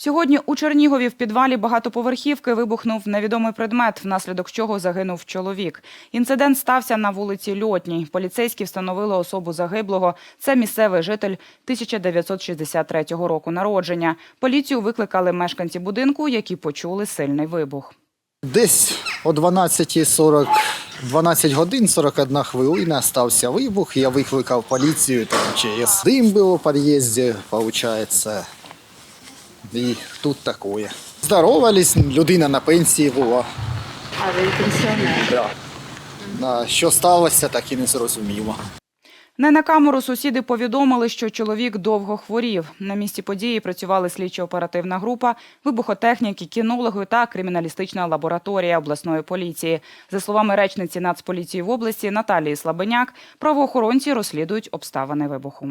Сьогодні у Чернігові в підвалі багатоповерхівки вибухнув невідомий предмет, внаслідок чого загинув чоловік. Інцидент стався на вулиці Льотній. Поліцейські встановили особу загиблого. Це місцевий житель 1963 року народження. Поліцію викликали мешканці будинку, які почули сильний вибух. Десь о 12.40, 12 годин 41 хвилина стався вибух. Я викликав поліцію, там через дим було в під'їзді, виходить. І тут таке. Здоровались, людина на пенсії була. А ви пенсіонер? Да. Що сталося, так і не зрозуміло. Не на камеру сусіди повідомили, що чоловік довго хворів. На місці події працювали слідчо-оперативна група, вибухотехніки, кінологи та криміналістична лабораторія обласної поліції. За словами речниці Нацполіції в області Наталії Слабеняк, правоохоронці розслідують обставини вибуху.